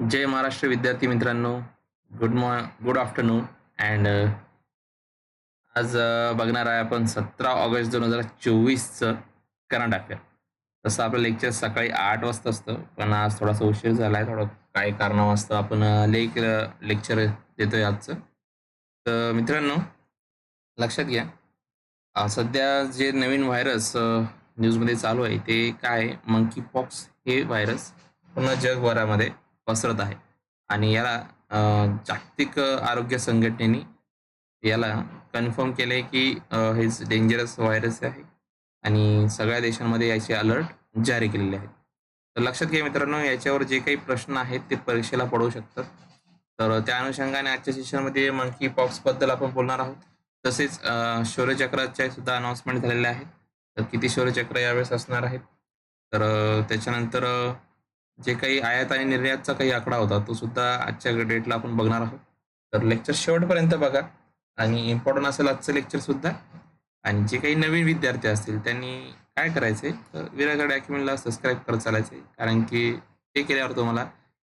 जय महाराष्ट्र विद्यार्थी मित्रांनो. गुड मॉ गुड आफ्टरनून अँड आज uh, बघणार आहे आपण सतरा ऑगस्ट दोन हजार चोवीसचं करंट अफेअर तसं आपलं लेक्चर सकाळी आठ वाजता असतं. पण आज थोडासा उशीर झाला आहे थोडं काही कारणावास्तव आपण uh, लेक लेक्चर uh, देतोय आजचं. तर मित्रांनो लक्षात घ्या. सध्या जे नवीन व्हायरस न्यूजमध्ये चालू आहे ते काय आहे? मंकी पॉक्स हे व्हायरस पूर्ण जगभरामध्ये पसरत आहे. आणि याला जागतिक आरोग्य संघटनेने याला कन्फर्म केले की हे डेंजरस व्हायरस आहे. आणि सगळ्या देशांमध्ये याचे अलर्ट जारी केलेले आहेत तर लक्षात घ्या मित्रांनो याच्यावर जे काही प्रश्न आहेत ते परीक्षेला पडू शकतात. तर त्या अनुषंगाने आजच्या सेशनमध्ये मंकी पॉक्सबद्दल आपण बोलणार आहोत. तसेच शौर्यचक्राच्या सुद्धा अनाउन्समेंट झालेल्या आहेत. तर किती शौर्यचक्र यावेळेस असणार आहेत? तर त्याच्यानंतर जे काही आयात आणि निर्यातचा काही आकडा होता तो सुद्धा आजच्या डेटला आपण बघणार आहोत. तर लेक्चर शेवटपर्यंत बघा. आणि इम्पॉर्टंट असेल आजचं लेक्चर सुद्धा. आणि जे काही नवीन विद्यार्थी असतील त्यांनी काय करायचे? तर विरागड अॅक्युमेंटला सबस्क्राईब करत चालायचे. कारण की ते केल्यावर तुम्हाला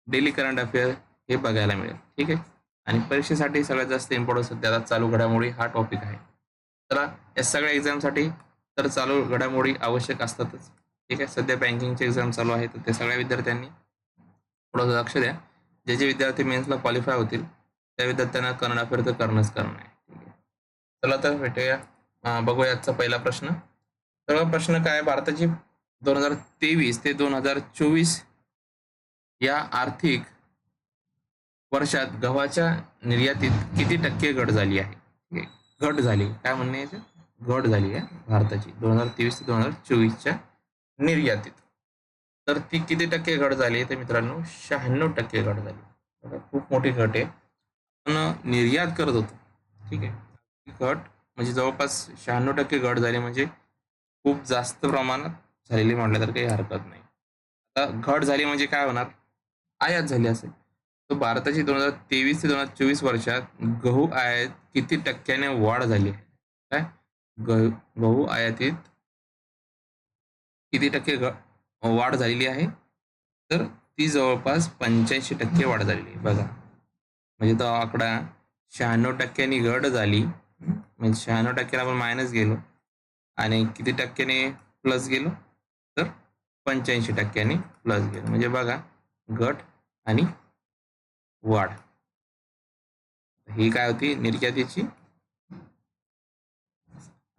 डेली करंट अफेअर हे बघायला मिळेल. ठीक आहे? आणि परीक्षेसाठी सगळ्यात जास्त इम्पॉर्टन्स सध्या आता चालू घडामोडी हा टॉपिक आहे. चला या सगळ्या एक्झामसाठी तर चालू घडामोडी आवश्यक असतातच. ठीक आहे सध्या बँकिंगची एक्झाम चालू आहे तर ते सगळ्या विद्यार्थ्यांनी थोडंसं लक्ष द्या. जे जे विद्यार्थी मेन्सला क्वालिफाय होतील त्या विद्यार्थ्यांना करंट अफेअर तर करणंच करणं आहे. ठीक आहे. चला तर भेटूया. बघूया आजचा पहिला प्रश्न. सर्व प्रश्न काय भारताची दोन हजार तेवीस ते दोन हजार चोवीस या आर्थिक वर्षात गव्हाच्या निर्यातीत किती टक्के घट झाली आहे? घट झाली. काय म्हणणे घट झाली आहे भारताची. दोन हजार तेवीस ते दोन हजार चोवीसच्या निर्यातीत. तर ती किती टक्के घट झाली तर मित्रांनो? शहाण्णव टक्के घट झाली खूप मोठी घट आहे. पण निर्यात करत होतो. ठीक आहे. घट म्हणजे जवळपास शहाण्णव टक्के घट झाली म्हणजे खूप जास्त प्रमाणात झालेली म्हटलं तर काही हरकत नाही. आता घट झाली म्हणजे काय होणार? आयात झाली असेल. तर भारताची दोन हजार तेवीस ते दोन हजार चोवीस वर्षात गहू आयात किती टक्क्याने वाढ झाली काय? गहू गहू आयातीत किती टक्के वाढ झालेली आहे? तर ती जवळपास पंच्याऐंशी टक्के वाढ झालेली आहे. बघा. म्हणजे तो आकडा शहाण्णव टक्क्यांनी घट झाली. म्हणजे शहाण्णव टक्क्याला आपण मायनस गेलो. आणि किती टक्क्याने प्लस गेलो? तर पंच्याऐंशी टक्क्यांनी प्लस गेलो. म्हणजे बघा घट आणि वाढ. ही काय होती? निर्यातीची.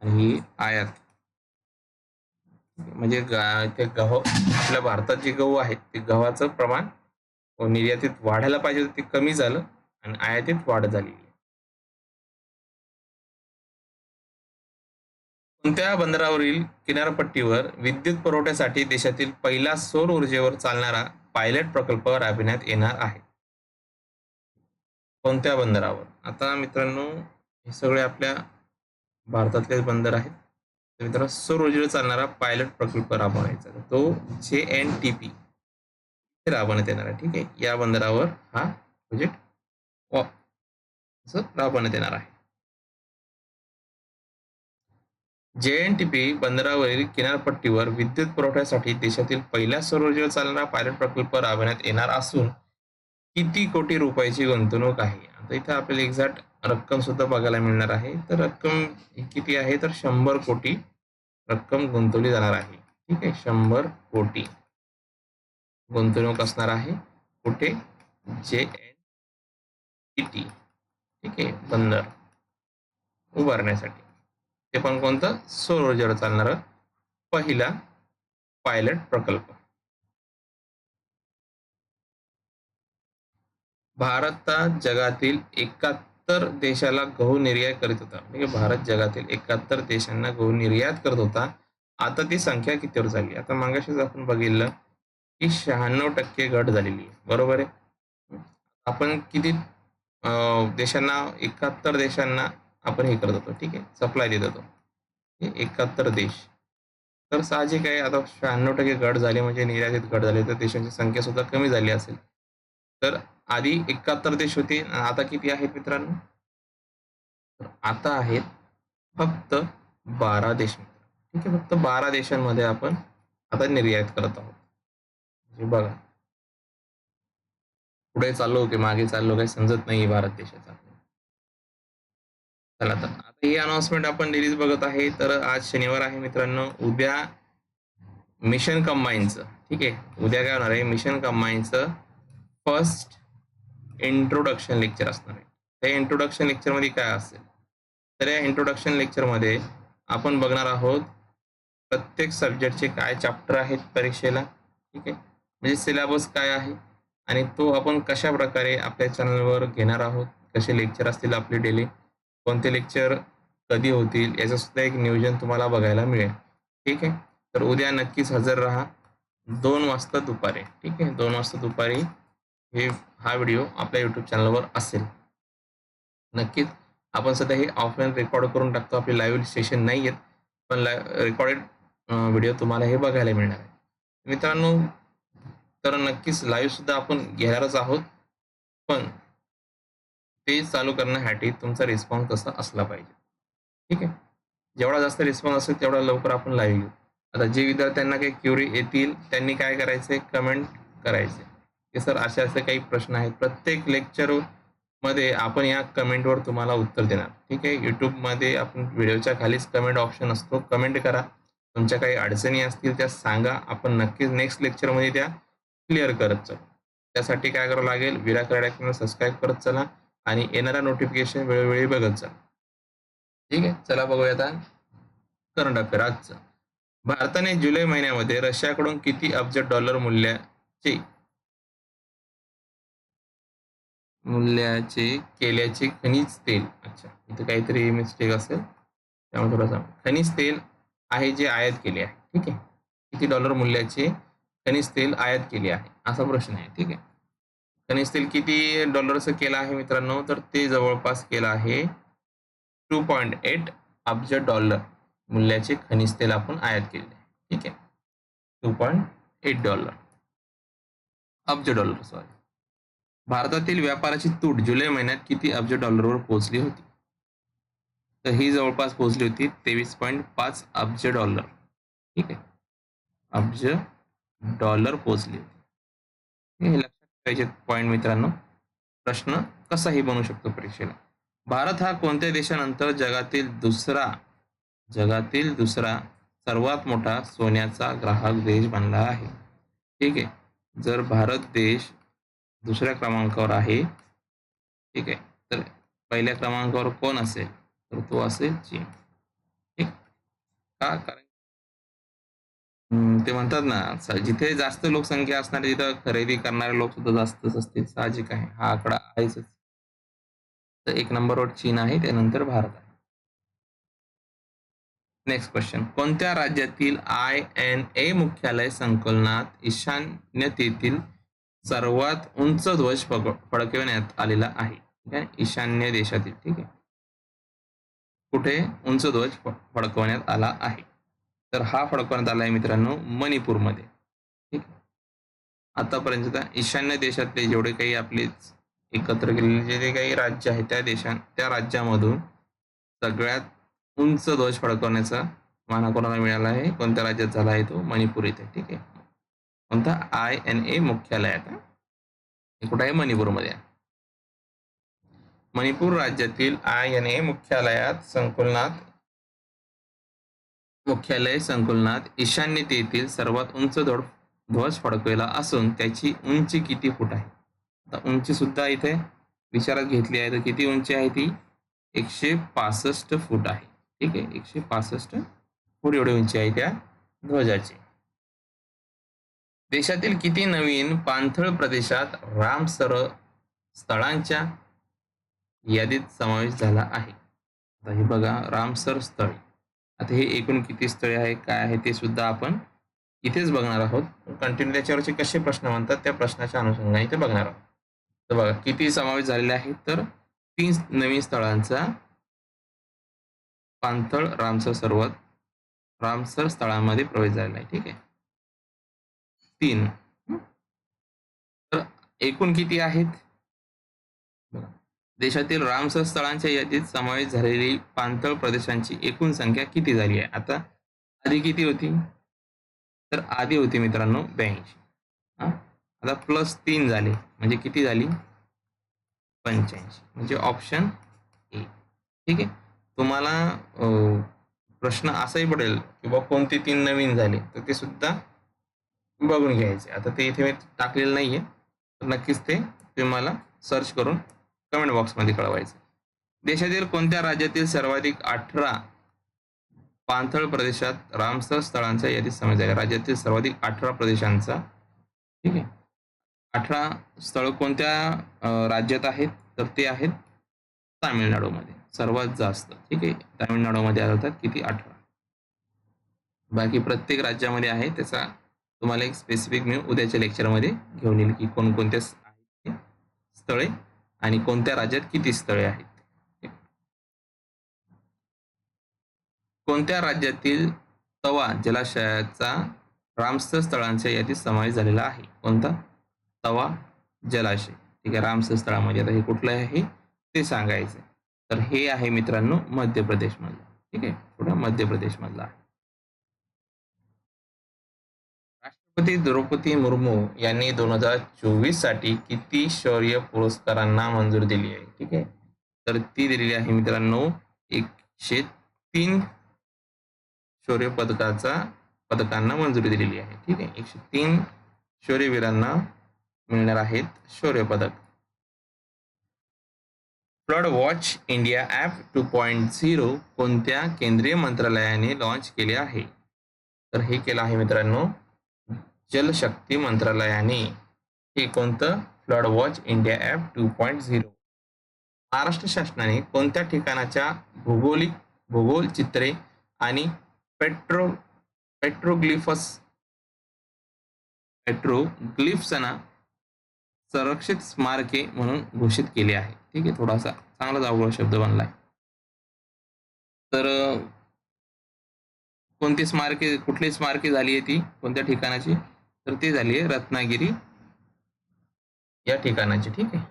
आणि ही आयात. म्हणजे ते गहू आपल्या भारतात जे गहू आहेत ते गव्हाचं प्रमाण निर्यातीत वाढायला पाहिजे होतं ते कमी झालं आणि आयातीत वाढ झाली. कोणत्या बंदरावरील किनारपट्टीवर विद्युत पुरवठ्यासाठी देशातील पहिला सौर ऊर्जेवर चालणारा पायलट प्रकल्प राबविण्यात येणार आहे? कोणत्या बंदरावर? आता मित्रांनो हे सगळे आपल्या भारतातले बंदर आहेत. मित्रांनो सौर ऊर्जेवर चालणारा पायलट प्रकल्प राबवायचा तो जे एन टी पी राबवण्यात येणार आहे ठीक आहे? या बंदरावर हा प्रोजेक्ट राबवण्यात येणार आहे. जे एन टी पी बंदरावरील किनारपट्टीवर विद्युत पुरवठ्यासाठी देशातील पहिल्या सौर ऊर्जेवर चालणारा पायलट प्रकल्प राबवण्यात येणार असून किती कोटी रुपयाची गुंतवणूक आहे? आता इथे आपल्याला एक्झॅक्ट रक्कम सुद्धा बघायला मिळणार आहे. तर रक्कम किती आहे? तर शंभर कोटी रक्कम गुंतवली जाणार आहे. ठीक आहे? शंभर कोटी गुंतवणूक असणार आहे. कुठे? जे एन टी. ठीक आहे? बंदर उभारण्यासाठी. ते पण कोणतं? सौर ऊर्जेवर चालणारं पहिला पायलट प्रकल्प. भारत हा जगातील एकाहत्तर देशाला गहू निर्यात करीत होता. म्हणजे भारत जगातील एकाहत्तर देशांना गहू निर्यात करत होता. आता ती संख्या कितीवर झाली? आता मागाशीच आपण बघितलं की शहाण्णव टक्के घट झालेली आहे. बरोबर आहे? आपण किती देशांना एकाहत्तर देशांना आपण हे करत होतो. ठीक आहे? सप्लाय देत होतो. एकाहत्तर देश. तर साहजिक आहे. आता शहाण्णव टक्के घट झाली म्हणजे निर्यातीत घट झाली. तर देशांची संख्या सुद्धा कमी झाली असेल. तर आधी एकाहत्तर देश होते. आता किती आहेत मित्रांनो? आता आहेत फक्त बारा देश ठीक आहे फक्त बारा देशांमध्ये आपण आता निर्यात करत आहोत. म्हणजे बघा. पुढे चाललो की मागे चाललो काही समजत नाही भारत देशाचा. चला तर आता ही अनाउन्समेंट आपण डेलीज बघत आहे. तर आज शनिवार आहे मित्रांनो. उद्या मिशन कंबाईनचं ठीक आहे. उद्या काय होणार आहे? मिशन कंबाईनचं फर्स्ट इंट्रोडक्शन लेक्चर असणार आहे. त्या इंट्रोडक्शन लेक्चरमध्ये काय असेल? तर या इंट्रोडक्शन लेक्चरमध्ये आपण बघणार आहोत प्रत्येक सब्जेक्टचे काय चॅप्टर आहेत परीक्षेला. ठीक आहे? म्हणजे सिलेबस काय आहे? आणि तो आपण कशा प्रकारे आपल्या चॅनलवर घेणार आहोत? कसे लेक्चर असतील आपले डेली कोणते लेक्चर कधी होतील? याचं सुद्धा एक नियोजन तुम्हाला बघायला मिळेल. ठीक आहे? तर उद्या नक्कीच हजर राहा. दोन वाजता दुपारी. ठीक आहे? दोन वाजता दुपारी हे हा व्हिडिओ आपल्या यूट्यूब चॅनलवर असेल. नक्कीच आपण सध्या हे ऑफलाईन रेकॉर्ड करून टाकतो. आपले लाईव्ह सेशन नाही आहेत पण लाय रेकॉर्डेड व्हिडिओ तुम्हाला हे बघायला मिळणार आहे. मित्रांनो तर नक्कीच लाईव्ह सुद्धा आपण घेणारच आहोत पण ते चालू करण्यासाठी तुमचा रिस्पॉन्स कसा असला पाहिजे. ठीक आहे? जेवढा जास्त रिस्पॉन्स असेल तेवढा लवकर आपण लाईव्ह घेऊ. आता जे विद्यार्थ्यांना काही क्युरी येतील त्यांनी काय करायचे कमेंट करायचे की सर असे असे काही प्रश्न आहेत. प्रत्येक लेक्चरमध्ये आपण या कमेंटवर तुम्हाला उत्तर देणार. ठीक आहे? युट्यूबमध्ये आपण व्हिडिओच्या खालीच कमेंट ऑप्शन असतो. कमेंट करा. तुमच्या काही अडचणी असतील त्या सांगा. आपण नक्कीच नेक्स्ट लेक्चरमध्ये त्या क्लिअर करत चला त्यासाठी काय करावं लागेल? विरा अकॅडमी सबस्क्राईब करत चला आणि येणारा नोटिफिकेशन वेळोवेळी बघत चला ठीक आहे? चला बघूया आता. करंट अफेअर आजचं. भारताने जुलै महिन्यामध्ये रशियाकडून किती अब्ज डॉलर मूल्याचे मूल्याचे केल्याचे खनिज तेल. अच्छा इथे काहीतरी मिस्टेक असेल. त्यामुळे थोडासा खनिज तेल आहे जे आयात केले आहे. ठीक आहे? किती डॉलर मूल्याचे खनिज तेल आयात केले आहे? असा प्रश्न आहे. ठीक आहे? खनिज तेल किती डॉलरचं केलं आहे मित्रांनो? तर ते जवळपास केलं आहे टू पॉईंट एट अब्ज डॉलर मूल्याचे खनिज तेल आपण आयात केले आहे. ठीक आहे? टू पॉईंट एट डॉलर अब्ज डॉलर सॉरी भारतातील व्यापाराची तूट जुलै महिन्यात किती अब्ज डॉलरवर पोहोचली होती? तर ही जवळपास पोहोचली होती तेवीस पॉईंट पाच अब्ज डॉलर. ठीक आहे. अब्ज डॉलर पोहोचली होती. हे लक्षात ठेवायचे पॉईंट मित्रांनो. प्रश्न कसाही बनू शकतो परीक्षेला. भारत हा कोणत्या देशानंतर जगातील दुसरा जगातील दुसरा सर्वात मोठा सोन्याचा ग्राहक देश बनला आहे? ठीक आहे. जर भारत देश दुसऱ्या क्रमांकावर आहे. ठीक आहे. तर पहिल्या क्रमांकावर तो असेल चीन. ठीक? का? कारण ते म्हणतात ना जिथे जास्त लोकसंख्या असणार, तिथं खरेदी करणारे साहजिक आहे. हा आकडा आहेच. तर एक नंबरवर चीन आहे त्यानंतर भारत आहे. नेक्स्ट क्वेश्चन कोणत्या राज्यातील आय एन ए मुख्यालय संकलनात ईशान्यतेतील सर्वात उंच ध्वज फडकविण्यात आलेला आहे. ठीक आहे? ईशान्य देशातील ठीक आहे? कुठे उंच ध्वज फडकवण्यात आला आहे? तर हा फडकवण्यात आला आहे मित्रांनो मणिपूरमध्ये. ठीक आतापर्यंत ईशान्य देशातले जेवढे काही आपले एकत्र केलेले जे काही राज्य आहे त्या देशां त्या राज्यामधून सगळ्यात उंच ध्वज फडकवण्याचा माना कोणाला मिळाला आहे? कोणत्या राज्यात झाला आहे तो? मणिपूर इथे. ठीक आहे? कोणता? आय एन ए मुख्यालयात हे कुठं आहे? मणिपूरमध्ये मणिपूर राज्यातील आय एन ए मुख्यालयात संकुलनात मुख्यालय संकुलनात ईशान्यतेतील सर्वात उंच ध्वज फडकवला असून त्याची उंची किती फूट आहे? आता उंची सुद्धा इथे विचारात घेतली आहे. तर किती उंची आहे ती? एकशे पासष्ट फूट आहे. ठीक आहे? एकशे पासष्ट फूट एवढी उंची आहे त्या ध्वजाची. देशातील किती नवीन पाणथळ प्रदेशात रामसर स्थळांच्या यादीत समावेश झाला आहे? आता हे बघा रामसर स्थळ. आता हे एकूण किती स्थळे आहे काय आहे ते सुद्धा आपण इथेच बघणार आहोत. कंटिन्यू त्याच्यावरचे कसे प्रश्न म्हणतात त्या प्रश्नाच्या अनुषंगाने इथे बघणार आहोत. तर बघा किती समावेश झालेले आहे? तर तीन नवीन स्थळांचा पाणथळ रामसर सर्वात रामसर स्थळांमध्ये प्रवेश झालेला आहे ठीक आहे? तीन. तर एकूण किती आहेत? देशातील रामसर स्थळांच्या यादीत समावेश झालेली पाणथळ प्रदेशांची एकूण संख्या किती झाली आहे? आता आधी किती होती? तर आधी होती मित्रांनो ब्याऐंशी. आता प्लस तीन झाले. म्हणजे किती झाली? पंच्याऐंशी. म्हणजे ऑप्शन ए ठीक आहे? तुम्हाला प्रश्न असाही पडेल की कोणते तीन नवीन झाले? तर ते सुद्धा बघून घ्यायचे. आता ते इथे मी टाकलेलं नाहीये. तर नक्कीच ते तुम्ही मला सर्च करून कमेंट बॉक्समध्ये कळवायचं. देशातील कोणत्या राज्यातील सर्वाधिक अठरा पाणथळ प्रदेशात रामसर स्थळांच्या यादीत समावेश आहे? राज्यातील सर्वाधिक अठरा प्रदेशांचा. ठीक आहे. अठरा स्थळ कोणत्या राज्यात आहेत? तर ते आहेत तामिळनाडूमध्ये. सर्वात जास्त. ठीक आहे. तामिळनाडूमध्ये आढळतात किती? अठरा. बाकी प्रत्येक राज्यामध्ये आहे त्याचा तुम्हाला एक स्पेसिफिक मी उद्याच्या लेक्चरमध्ये घेऊन येईल की कोणकोणत्या स्थळे आणि कोणत्या राज्यात किती स्थळे आहेत. कोणत्या राज्यातील तवा जलाशयाचा रामसर स्थळांच्या यादीत समावेश झालेला आहे? कोणता? तवा जलाशय. ठीक आहे रामसर स्थळामध्ये आता हे कुठलं आहे? ते सांगायचं तर हे आहे मित्रांनो मध्य प्रदेशमधलं. ठीक आहे कुठं मध्य प्रदेशमधलं आहे. राष्ट्रपती द्रौपदी मुर्मू यांनी दोन हजार चोवीससाठी किती शौर्य पुरस्कारांना मंजुरी दिली आहे? ठीक आहे. तर ती दिलेली आहे मित्रांनो एकशे तीन शौर्य पदकाचा पदकांना मंजुरी दिलेली आहे. ठीक आहे. एकशे तीन शौर्यवीरांना मिळणार आहेत शौर्य पदक. Flood watch India app two point zero कोणत्या केंद्रीय मंत्रालयाने लॉन्च केले आहे? तर हे केलं आहे मित्रांनो जलशक्ती मंत्रालयाने हे कोणतं? Flood watch India app two point zero Maharashtra शासनाने कोणत्या ठिकाणाच्या भूगोलिक भूगोल चित्रे आणि पेट्रो पेट्रोग्लिफस पेट्रोग्लिफ्सना संरक्षित स्मारके म्हणून घोषित केले आहे. ठीक आहे थोडासा चांगलाच अवघड शब्द बनलाय. तर कोणती स्मारके कुठली स्मारके झाली आहे ती? कोणत्या ठिकाणाची? तर ती झाली आहे रत्नागिरी. या ठिकाणाची ठीक आहे.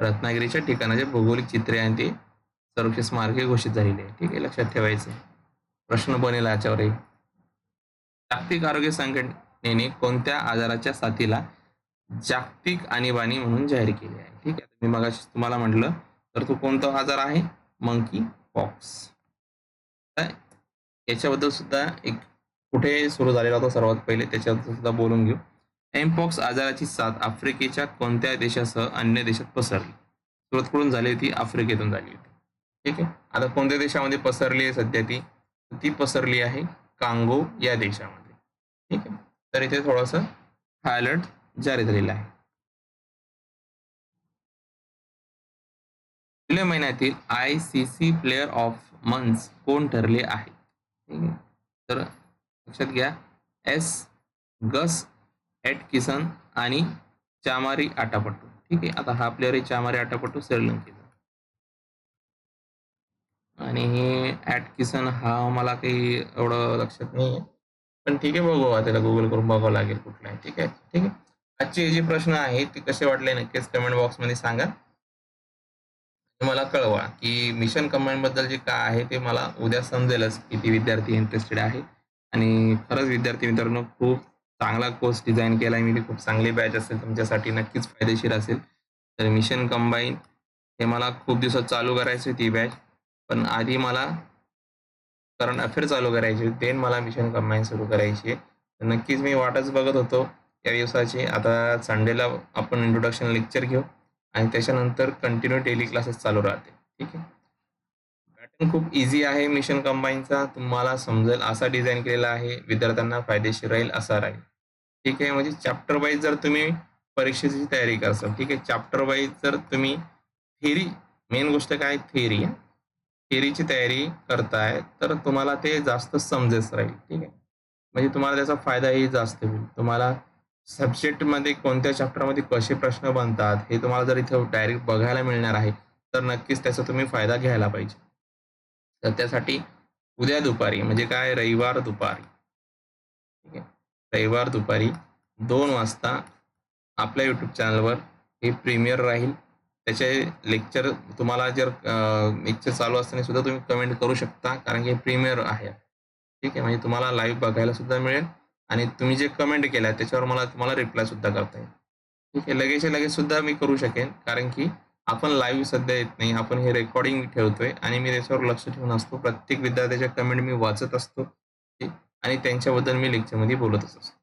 रत्नागिरीच्या ठिकाणाचे भौगोलिक चित्रे आणि ते संरक्षित स्मारके घोषित झालेली आहे. ठीक आहे लक्षात ठेवायचं. प्रश्न बनेल याच्यावरही जागतिक आरोग्य संघटनेने कोणत्या आजाराच्या साथीला जागतिक आणीबाणी म्हणून जाहीर केली आहे? ठीक आहे मी मग तुम्हाला म्हटलं तर तो कोणता आजार आहे? मंकी पॉक्स याच्याबद्दल सुद्धा एक कुठे सुरू झालेला होता सर्वात पहिले त्याच्यात सुद्धा बोलून घेऊ. एमपॉक्स आजाराची साथ आफ्रिकेच्या कोणत्या देशासह अन्य देशात पसरली. सुरुवात कुठून झाली होती? आफ्रिकेतून झाली होती. ठीक आहे? आता कोणत्या देशामध्ये पसरली आहे सध्या ती? ती पसरली आहे कांगो या देशामध्ये. ठीक आहे? तर इथे थोडंसं अलर्ट जारी झालेला आहे. जुलै महिन्यातील I C C player of months कोण ठरले आहे? ठीक आहे? तर लक्षात घ्या. एस गस एट किसन आणि चामारी आटापट्टू ठीक आहे? आता हा प्लेअर आहे चामारी आटापट्टू श्रीलंकेचा आणि ॲट किसन हा मला काही एवढं लक्षात नाही आहे. पण ठीक आहे बघू त्याला गुगल करून बघावं लागेल कुठला आहे. ठीक आहे? ठीक आहे? आजचे हे जे प्रश्न आहेत ते कसे वाटले नक्कीच कमेंट बॉक्समध्ये सांगा. मला कळवा की मिशन कमांडबद्दल जे काय आहे ते मला उद्या समजेलच किती विद्यार्थी इंटरेस्टेड आहे. आणि खरंच विद्यार्थी मित्रांनो खूप चांगला कोर्स डिझाईन केला आहे मी. खूप चांगली बॅच असेल तुमच्यासाठी नक्कीच फायदेशीर असेल. तर मिशन कंबाईन हे मला खूप दिवसात चालू करायची ती बॅच पण आधी मला करंट अफेअर चालू करायची देन मला मिशन कंबाईन सुरू करायची. आहे तर नक्कीच मी वाटच बघत होतो या दिवसाची. आता संडेला आपण इंट्रोडक्शन लेक्चर घेऊ आणि त्याच्यानंतर कंटिन्यू डेली क्लासेस चालू राहते ठीक आहे? खूप इझी आहे मिशन कंबाईनचा तुम्हाला समजेल असा डिझाईन केलेला आहे. विद्यार्थ्यांना फायदेशीर राहील असा राहील. ठीक आहे? म्हणजे चॅप्टर वाईज जर तुम्ही परीक्षेची तयारी करसाल ठीक आहे? चॅप्टर वाईज जर तुम्ही थेरी मेन गोष्ट काय? थेरी थेरीची तयारी करताय तर तुम्हाला ते जास्त समजेस राहील. ठीक आहे? म्हणजे तुम्हाला त्याचा फायदाही जास्त होईल. तुम्हाला सब्जेक्टमध्ये कोणत्या चॅप्टरमध्ये कसे प्रश्न बनतात हे तुम्हाला जर इथं डायरेक्ट बघायला मिळणार आहे तर नक्कीच त्याचा तुम्ही फायदा घ्यायला पाहिजे. तर त्यासाठी उद्या दुपारी म्हणजे काय? रविवार दुपारी. ठीक आहे? रविवार दुपारी दोन वाजता आपल्या यूट्यूब चॅनलवर हे प्रीमियर राहील. त्याचे लेक्चर तुम्हाला जर लेक्चर चालू असताना सुद्धा तुम्ही कमेंट करू शकता कारण की प्रीमियर आहे. ठीक आहे? म्हणजे तुम्हाला लाईव्ह बघायला सुद्धा मिळेल आणि तुम्ही जे कमेंट केल्या त्याच्यावर मला तुम्हाला रिप्लाय सुद्धा करता येईल. ठीक आहे? लगेच लगेच सुद्धा मी करू शकेन कारण की आपण लाईव्ह सध्या येत नाही. आपण हे रेकॉर्डिंग ठेवतोय आणि मी त्याच्यावर लक्ष ठेवून असतो. प्रत्येक विद्यार्थ्याच्या कमेंट मी वाचत असतो. आणि त्यांच्याबद्दल मी लेक्चरमध्ये बोलतच असतो.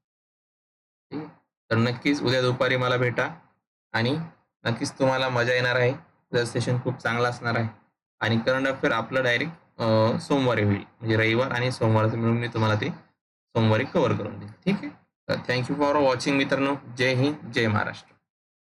ठीक? तर नक्कीच उद्या दुपारी मला भेटा आणि नक्कीच तुम्हाला मजा येणार आहे. उद्या सेशन खूप चांगला असणार आहे. आणि करंट अफेअर आपलं डायरेक्ट सोमवारी होईल. म्हणजे रविवार आणि सोमवारचं मिळून मी तुम्हाला ते सोमवारी कव्हर करून देईल. ठीक आहे? थँक्यू फॉर वॉचिंग मित्रांनो. जय हिंद जय महाराष्ट्र.